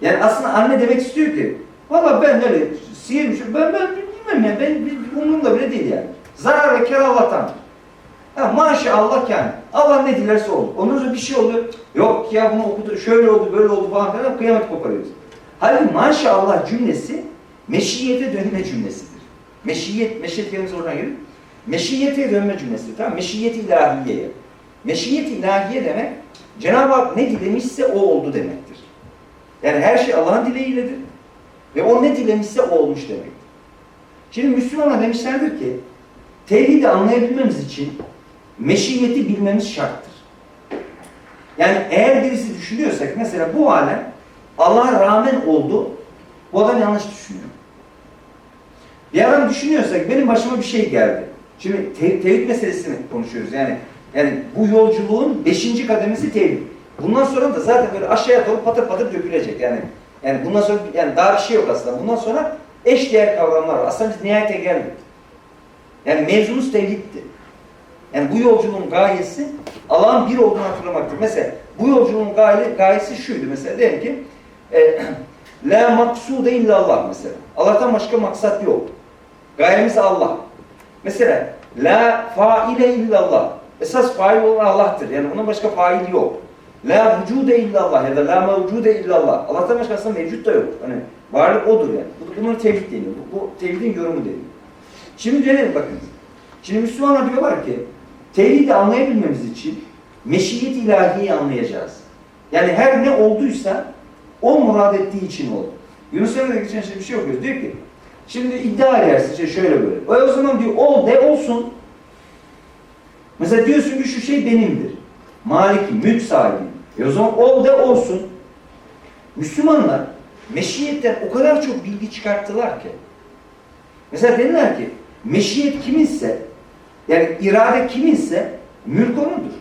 Yani aslında anne demek istiyor ki valla ben öyle sihirmişim ben ben bilmem ya ben umurumda bile değil yani. Zarar ve kar Allah'tan. Ha, maşallah yani. Allah ne dilerse olur. Ondan sonra bir şey oluyor. Yok ya bunu okudu, şöyle oldu, böyle oldu falan filan kıyamet koparıyoruz. Halbuki maşallah cümlesi meşiyete dönme cümlesidir. Meşiyet, meşiyet kelimesi oradan gelir. Meşiyete dönme cümlesidir. Tamam Meşiyet ilahiyeye. Meşiyet ilahiye demek Cenab-ı Hak ne dilemişse o oldu demektir. Yani her şey Allah'ın dileğiyledir. Ve o ne dilemişse o olmuş demektir. Şimdi Müslümanlar demişlerdir ki tevhidi anlayabilmemiz için meşiyeti bilmemiz şarttır. Yani eğer birisi düşünüyorsak mesela bu alem Allah'a rağmen oldu, bu adam yanlış düşünüyor. Bir adam düşünüyorsak benim başıma bir şey geldi. Şimdi te tevhid meselesini konuşuyoruz yani. Yani bu yolculuğun beşinci kademesi tevhid. Bundan sonra da zaten böyle aşağıya doğru patır patır dökülecek yani. Yani bundan sonra yani daha bir şey yok aslında. Bundan sonra eş değer kavramlar var. Aslında biz nihayete gelmedik. Yani mevzumuz tevhiddi. Yani bu yolculuğun gayesi Allah'ın bir olduğunu hatırlamaktır. Mesela bu yolculuğun gaye, gayesi şuydu mesela diyelim ki e, La maksude illallah mesela. Allah'tan başka maksat yok. Gayemiz Allah. Mesela La faile illallah. Esas fail olan Allah'tır. Yani onun başka fail yok. La vücude illallah ya da la mevcude illallah. Allah'tan başka aslında mevcut da yok. Hani varlık odur yani. Bu- Bunun tevhid deniyor. Bu, bu tevhidin yorumu deniyor. Şimdi dönelim bakın. Şimdi Müslümanlar diyorlar ki tevhidi anlayabilmemiz için meşiyet ilahiyi anlayacağız. Yani her ne olduysa o murad ettiği için oldu. Yunus Emre'de geçen şey bir şey okuyoruz. Diyor ki şimdi iddia edersin işte şöyle böyle. O, o zaman diyor ol de olsun. Mesela diyorsun ki şu şey benimdir. Maliki, mülk sahibiyim. E o zaman ol de olsun. Müslümanlar meşiyetten o kadar çok bilgi çıkarttılar ki. Mesela dediler ki meşiyet kiminse yani irade kiminse mülk onudur.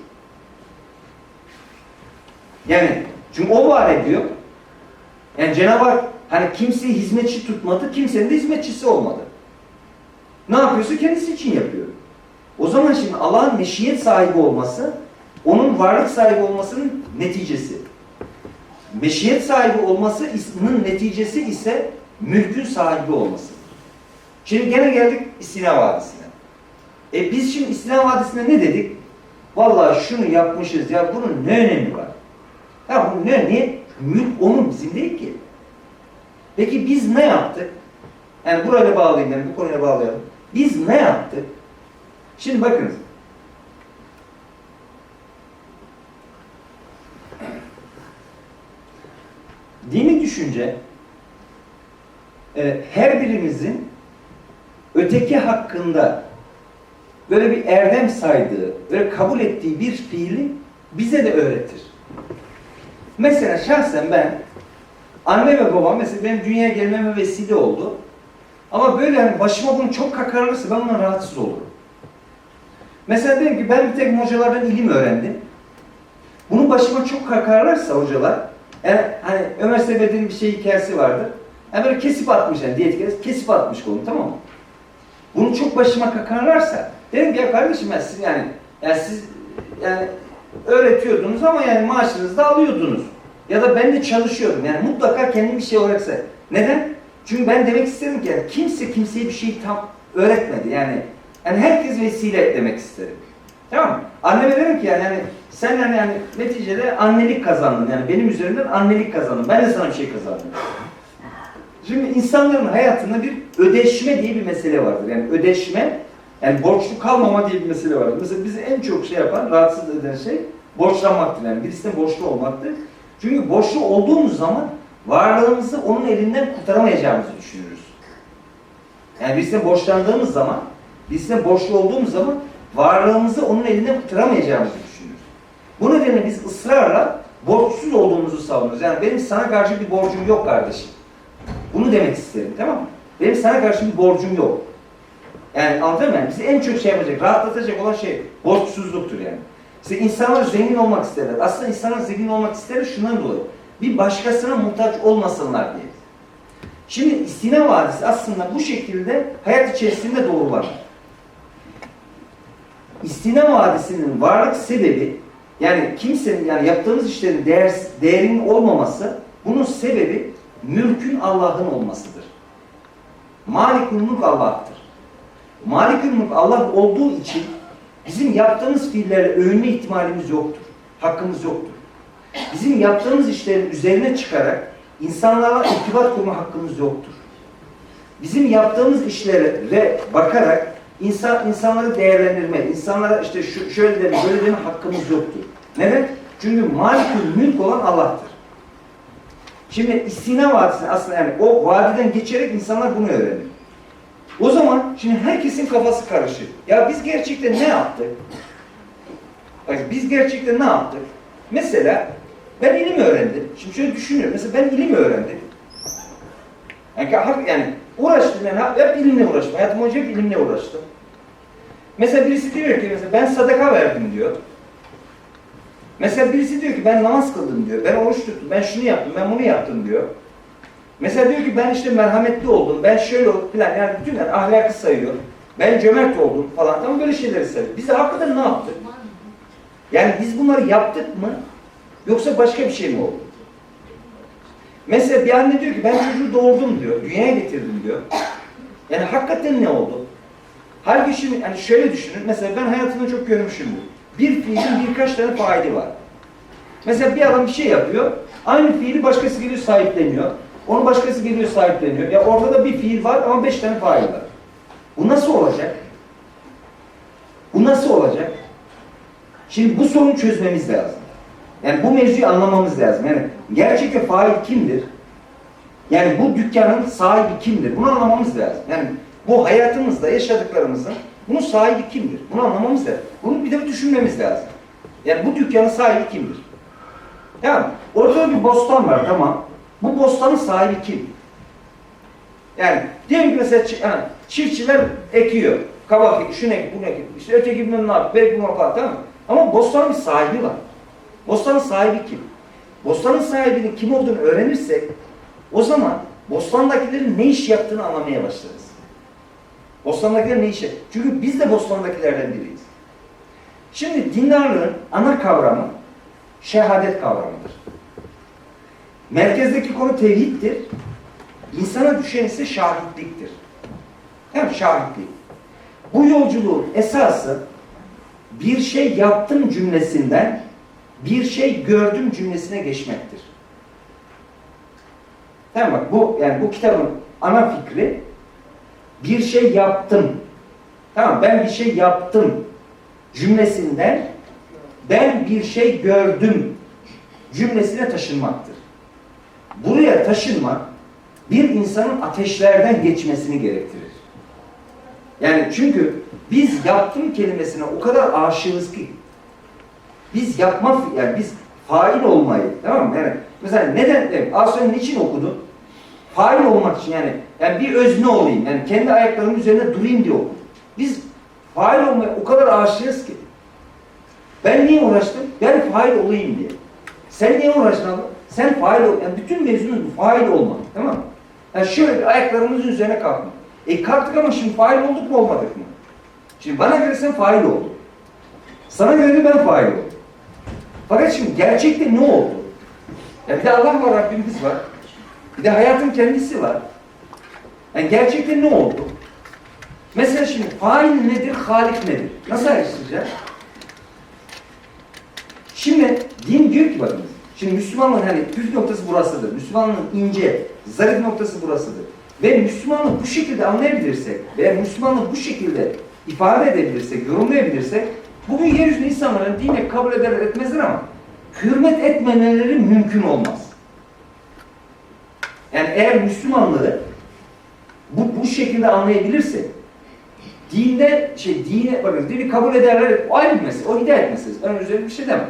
Yani çünkü o var ediyor. Yani Cenab-ı Hak hani kimseyi hizmetçi tutmadı, kimsenin de hizmetçisi olmadı. Ne yapıyorsa kendisi için yapıyor. O zaman şimdi Allah'ın meşiyet sahibi olması, onun varlık sahibi olmasının neticesi. Meşiyet sahibi olmasının neticesi ise mülkün sahibi olması. Şimdi gene geldik İstina Vadisi'ne. E biz şimdi İstina Vadisi'ne ne dedik? Vallahi şunu yapmışız ya bunun ne önemi var? Ya bu ne? Niye? Mülk onun bizim değil ki. Peki biz ne yaptık? Yani burayla bağlayayım yani bu konuyla bağlayalım. Biz ne yaptık? Şimdi bakınız. Dini düşünce e, her birimizin öteki hakkında böyle bir erdem saydığı, böyle kabul ettiği bir fiili bize de öğretir. Mesela şahsen ben anne ve babam mesela benim dünyaya gelmeme vesile oldu. Ama böyle hani başıma bunu çok kakarırsa ben ondan rahatsız olurum. Mesela dedim ki ben bir tek hocalardan ilim öğrendim. Bunu başıma çok kakarlarsa hocalar, yani hani Ömer Sebet'in bir şey hikayesi vardır. Yani böyle kesip atmış yani diyet hikayesi, kesip atmış kolunu tamam mı? Bunu çok başıma kakarlarsa, dedim ki ya kardeşim ben siz yani, yani siz yani öğretiyordunuz ama yani maaşınızı da alıyordunuz. Ya da ben de çalışıyordum. Yani mutlaka kendim bir şey öğretse. Neden? Çünkü ben demek istedim ki yani kimse kimseye bir şey tam öğretmedi. Yani yani herkes vesile demek isterim. Tamam mı? Anneme dedim ki yani, yani sen yani, yani neticede annelik kazandın. Yani benim üzerimden annelik kazandın. Ben de sana bir şey kazandım. Şimdi insanların hayatında bir ödeşme diye bir mesele vardır. Yani ödeşme, yani borçlu kalmama diye bir mesele vardır. Mesela bizi en çok şey yapan, rahatsız eden şey borçlanmaktır. Yani birisine borçlu olmaktır. Çünkü borçlu olduğumuz zaman varlığımızı onun elinden kurtaramayacağımızı düşünürüz. Yani birisine borçlandığımız zaman, birisine borçlu olduğumuz zaman varlığımızı onun elinden kurtaramayacağımızı. Bu nedenle biz ısrarla borçsuz olduğumuzu savunuyoruz. Yani benim sana karşı bir borcum yok kardeşim. Bunu demek isterim tamam mı? Benim sana karşı bir borcum yok. Yani anladın mı? Yani bizi en çok şey yapacak, rahatlatacak olan şey borçsuzluktur yani. İşte insanlar zengin olmak isterler. Aslında insanlar zengin olmak isterler şundan dolayı. Bir başkasına muhtaç olmasınlar diye. Şimdi İstina Vadisi aslında bu şekilde hayat içerisinde doğru var. İstina Vadisi'nin varlık sebebi yani kimsenin yani yaptığımız işlerin değer, değerinin olmaması Bunun sebebi mülkün Allah'ın olmasıdır. Malikül Allah'tır. Malikül Allah olduğu için bizim yaptığımız fiillerle övünme ihtimalimiz yoktur. Hakkımız yoktur. Bizim yaptığımız işlerin üzerine çıkarak insanlarla irtibat kurma hakkımız yoktur. Bizim yaptığımız işlere bakarak insan insanları değerlendirme, insanlara işte şu, şöyle deme, böyle deme hakkımız yoktur. Neden? Çünkü malikül mülk olan Allah'tır. Şimdi istina vadisi aslında yani o vadiden geçerek insanlar bunu öğrenir. O zaman şimdi herkesin kafası karışık. Ya biz gerçekten ne yaptık? Bak biz gerçekten ne yaptık? Mesela ben ilim öğrendim. Şimdi şöyle düşünüyorum. Mesela ben ilim öğrendim. Yani, yani uğraştım yani hep ilimle uğraştım. Hayatım boyunca hep ilimle uğraştım. Mesela birisi diyor ki mesela ben sadaka verdim diyor. Mesela birisi diyor ki ben namaz kıldım diyor. Ben oruç tuttum. Ben şunu yaptım. Ben bunu yaptım diyor. Mesela diyor ki ben işte merhametli oldum. Ben şöyle oldum falan. Yani bütün yani ahlakı sayıyor. Ben cömert oldum falan. Tamam böyle şeyleri sayıyor. Biz de hakikaten ne yaptık? Yani biz bunları yaptık mı? Yoksa başka bir şey mi oldu? Mesela bir anne diyor ki ben çocuğu doğurdum diyor. Dünyaya getirdim diyor. Yani hakikaten ne oldu? Halbuki şimdi hani şöyle düşünün. Mesela ben hayatımda çok görmüşümdür. Bir fiilin birkaç tane faili var. Mesela bir adam bir şey yapıyor. Aynı fiili başkası geliyor sahipleniyor. Onu başkası geliyor sahipleniyor. Ya ortada bir fiil var ama beş tane fail var. Bu nasıl olacak? Bu nasıl olacak? Şimdi bu sorunu çözmemiz lazım. Yani bu mevzuyu anlamamız lazım. Yani gerçekten fail kimdir? Yani bu dükkanın sahibi kimdir? Bunu anlamamız lazım. Yani bu hayatımızda yaşadıklarımızın bunun sahibi kimdir? Bunu anlamamız lazım. Bunu bir de düşünmemiz lazım. Yani bu dükkanın sahibi kimdir? Yani ortada bir bostan var tamam. Bu bostanın sahibi kim? Yani diyelim ki mesela ha, çiftçiler ekiyor. Kabak ekiyor, şunu ekiyor, bunu ekiyor. İşte öteki bilmem ne yapıyor, belki bunu falan tamam mı? Ama bostanın bir sahibi var. Bostanın sahibi kim? Bostanın sahibinin kim olduğunu öğrenirsek o zaman bostandakilerin ne iş yaptığını anlamaya başlarız. Bostandakiler ne işe? Çünkü biz de bostandakilerden biriyiz. Şimdi dindarlığın ana kavramı şehadet kavramıdır. Merkezdeki konu tevhiddir. İnsana düşen ise şahitliktir. Hem şahitlik. Bu yolculuğun esası bir şey yaptım cümlesinden bir şey gördüm cümlesine geçmektir. Tamam bak bu yani bu kitabın ana fikri bir şey yaptım. Tamam ben bir şey yaptım cümlesinden ben bir şey gördüm cümlesine taşınmaktır. Buraya taşınmak bir insanın ateşlerden geçmesini gerektirir. Yani çünkü biz yaptım kelimesine o kadar aşığız ki biz yapma yani biz fail olmayı tamam mı? Yani mesela neden evet, az önce niçin okudun? Fail olmak için yani yani bir özne olayım. Yani kendi ayaklarımın üzerine durayım diye okudum. Biz fail olmaya o kadar aşığız ki. Ben niye uğraştım? Ben fail olayım diye. Sen niye uğraştın abi? Sen fail ol. Yani bütün mevzumuz bu. Fail olmak. Tamam mı? Yani şöyle ayaklarımızın üzerine kalkmak. E kalktık ama şimdi fail olduk mu olmadık mı? Şimdi bana göre sen fail oldun. Sana göre ben fail oldum. Fakat şimdi gerçekte ne oldu? Ya bir de Allah var, Rabbimiz var. Bir de hayatın kendisi var. Yani gerçekte ne oldu? Mesela şimdi fail nedir, halik nedir? Nasıl ayrıştıracağız? Şimdi din diyor ki bakın, şimdi Müslümanlığın hani püf noktası burasıdır. Müslümanlığın ince, zarif noktası burasıdır. Ve Müslümanlığı bu şekilde anlayabilirsek ve Müslümanlığı bu şekilde ifade edebilirsek, yorumlayabilirsek bugün yeryüzünde insanların dine kabul eder etmezler ama hürmet etmemeleri mümkün olmaz. Yani eğer Müslümanlığı bu, bu şekilde anlayabilirsek dinde şey dine bakın dini kabul ederler o ayrı bir mesele. O hidayet meselesi. Ben üzerine bir şey demem.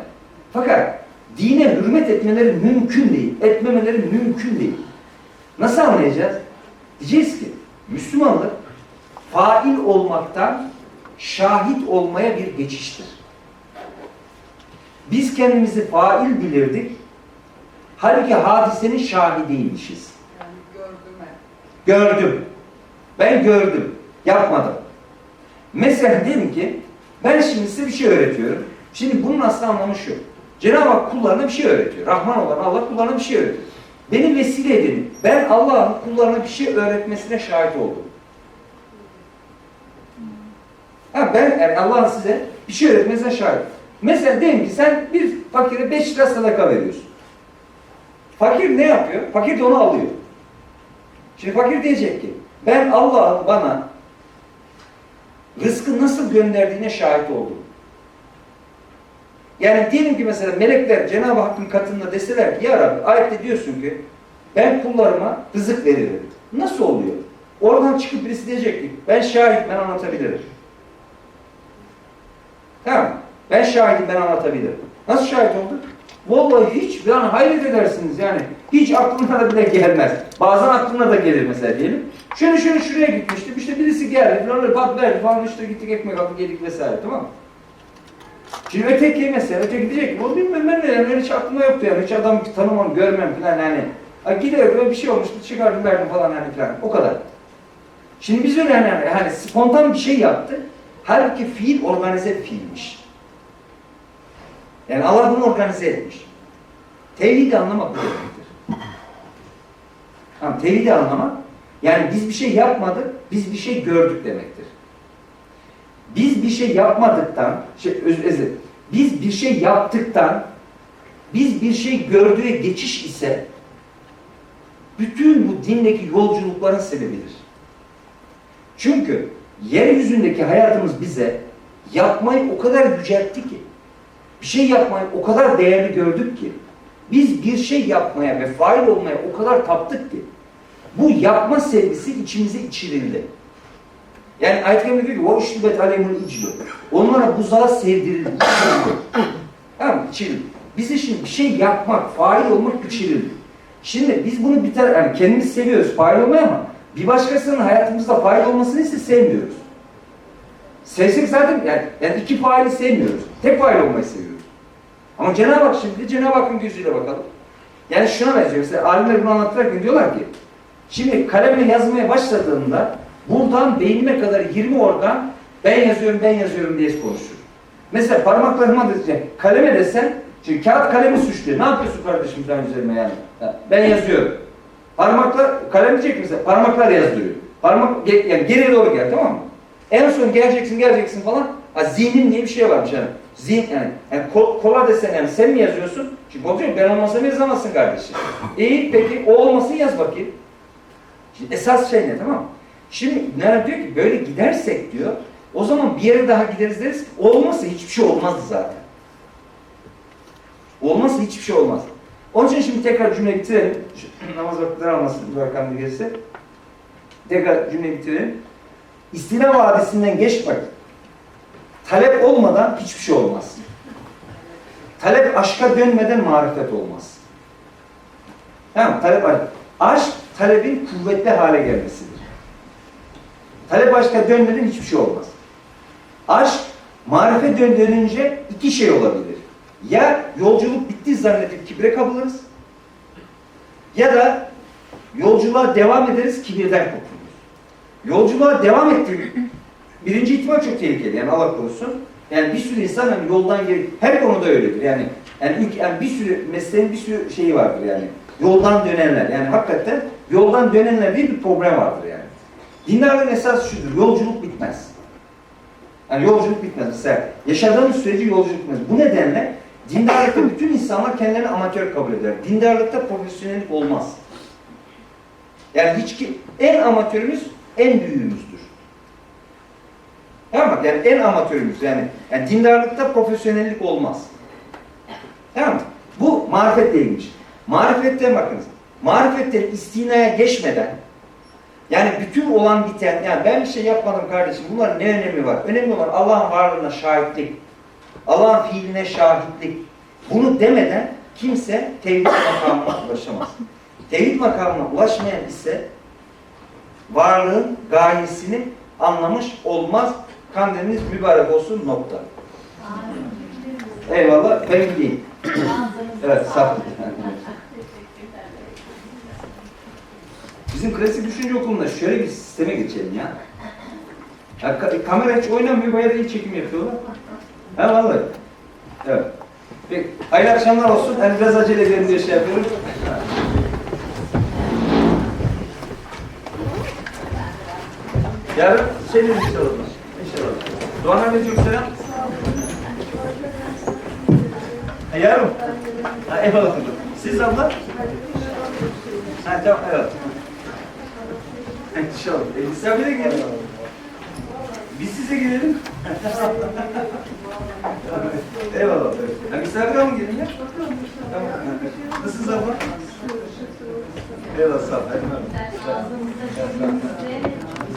Fakat dine hürmet etmeleri mümkün değil. Etmemeleri mümkün değil. Nasıl anlayacağız? Diyeceğiz ki Müslümanlık fail olmaktan şahit olmaya bir geçiştir. Biz kendimizi fail bilirdik. Halbuki hadisenin şahidiymişiz. Yani gördüm. Ben gördüm. Yapmadım. Mesela diyelim ki ben şimdi size bir şey öğretiyorum. Şimdi bunun aslı anlamı şu. Cenab-ı Hak kullarına bir şey öğretiyor. Rahman olan Allah kullarına bir şey öğretiyor. Beni vesile edin. Ben Allah'ın kullarına bir şey öğretmesine şahit oldum. Ha ben yani Allah'ın size bir şey öğretmesine şahit. Mesela diyelim ki sen bir fakire 5 lira sadaka veriyorsun. Fakir ne yapıyor? Fakir de onu alıyor. Şimdi fakir diyecek ki ben Allah'ın bana rızkı nasıl gönderdiğine şahit oldum. Yani diyelim ki mesela melekler Cenab-ı Hakk'ın katında deseler ki Ya Rabbi ayette diyorsun ki ben kullarıma rızık veririm. Nasıl oluyor? Oradan çıkıp birisi diyecek ki ben şahit ben anlatabilirim. Tamam Ben şahidim ben anlatabilirim. Nasıl şahit olduk? Vallahi hiç yani hayret edersiniz yani. Hiç aklına da bile gelmez. Bazen aklına da gelir mesela diyelim. Şöyle şöyle şuraya gitmiştim. İşte birisi geldi falan bak verdi falan işte gittik ekmek aldık yedik vesaire tamam mı? Şimdi öteki mesela öteki diyecek ki o bilmem ben ne yani hiç aklıma yoktu yani hiç adam tanımam görmem falan yani. Ha, gider böyle bir şey olmuştu çıkardım verdim falan hani falan o kadar. Şimdi biz öyle yani, yani, yani spontan bir şey yaptı. Halbuki fiil organize bir fiilmiş. Yani Allah bunu organize etmiş. Tevhidi anlamak bu demektir. Tamam, tevhidi anlamak, yani biz bir şey yapmadık, biz bir şey gördük demektir. Biz bir şey yapmadıktan, şey, öz, özür, biz bir şey yaptıktan, biz bir şey gördüğe geçiş ise, bütün bu dindeki yolculukların sebebidir. Çünkü yeryüzündeki hayatımız bize yapmayı o kadar yüceltti ki, bir şey yapmayı o kadar değerli gördük ki, biz bir şey yapmaya ve fail olmaya o kadar taptık ki, bu yapma sevgisi içimize içirildi. Yani ayet-i kerimde diyor ki وَاُشْتِبَتْ عَلَيْمُ الْاِجْلُ Onlara buzağa sevdirildi. tamam mı? İçirildi. Bize şimdi bir şey yapmak, fail olmak içirildi. Şimdi biz bunu biter, yani kendimiz seviyoruz fail olmayı ama bir başkasının hayatımızda fail olmasını ise sevmiyoruz. Sevsek zaten yani, yani iki faili sevmiyoruz. Tek fail olmayı seviyoruz. Ama Cenab-ı Hak şimdi Cenab-ı Hakk'ın gözüyle bakalım. Yani şuna benziyor. Mesela alimler bunu anlatırken diyorlar ki şimdi kalemle yazmaya başladığında buradan beynime kadar 20 organ ben yazıyorum ben yazıyorum diye konuşur. Mesela parmaklarıma diyecek kaleme desen şimdi kağıt kalemi suçluyor. Ne yapıyorsun kardeşim sen üzerime yani? Ben yazıyorum. Parmaklar kalem diyecek mesela parmaklar yazdırıyor. Parmak yani geriye doğru gel tamam mı? En son geleceksin geleceksin falan. Ha, zihnin diye bir şey varmış yani. Zihin yani, yani kol, kola desen yani sen mi yazıyorsun? Şimdi olacak ben olmasam yazamazsın kardeşim. İyi peki o olmasın yaz bakayım. Şimdi esas şey ne tamam mı? Şimdi Nara diyor ki böyle gidersek diyor o zaman bir yere daha gideriz deriz ki olmazsa hiçbir şey olmazdı zaten. Olmazsa hiçbir şey olmaz. Onun için şimdi tekrar cümle bitirelim. Şu, namaz vakitleri almasın bu rakamda gelirse. Tekrar cümle bitirelim. İstina vadisinden geç bak. Talep olmadan hiçbir şey olmaz. Talep aşka dönmeden marifet olmaz. Tamam Talep aşk. Talebin kuvvetli hale gelmesidir. Talep aşka dönmeden hiçbir şey olmaz. Aşk marife döndürünce iki şey olabilir. Ya yolculuk bitti zannedip kibre kapılırız ya da yolculuğa devam ederiz kibirden kurtuluruz. Yolculuğa devam ettiğimiz birinci ihtimal çok tehlikeli yani Allah korusun. Yani bir sürü insan hani yoldan geri, her konuda öyledir yani. Yani, ilk, yani bir sürü mesleğin bir sürü şeyi vardır yani. Yoldan dönenler yani hakikaten yoldan dönenler diye bir problem vardır yani. Dindarlığın esası şudur, yolculuk bitmez. Yani yolculuk bitmez. Mesela yaşadığımız sürece yolculuk bitmez. Bu nedenle dindarlıkta bütün insanlar kendilerini amatör kabul eder. Dindarlıkta profesyonellik olmaz. Yani hiç ki en amatörümüz en büyüğümüzdür. Tamam mı? Yani en amatörümüz yani, yani dindarlıkta profesyonellik olmaz. Tamam mı? Bu marifetle ilgili. Marifette bakınız. Marifetten istinaya geçmeden yani bütün olan biten, yani ben bir şey yapmadım kardeşim, bunların ne önemi var? Önemli olan Allah'ın varlığına şahitlik, Allah'ın fiiline şahitlik. Bunu demeden kimse tevhid makamına ulaşamaz. Tevhid makamına ulaşmayan ise varlığın gayesini anlamış olmaz. Kandiliniz mübarek olsun nokta. Eyvallah, ben gideyim. Evet, sağ. Bizim klasik düşünce okulunda şöyle bir sisteme geçelim ya. ya ka- kamera hiç oynamıyor, bayağı iyi çekim yapıyorlar. He vallahi. Evet. Peki, hayırlı akşamlar olsun. Hani biraz acele edelim diye şey yapıyorum. Yarın şeyin inşallah. İnşallah. Doğan anneciğim selam. E, yarın. Ha, eyvallah. Siz abla? Ha, tamam, evet. İnşallah. E, bir de gelin. Biz size gelelim. Eyvallah. Evet. Ha, misafire mi gelin ya? Tamam. Nasılsınız abla? Eyvallah sağ ol. Bakalım.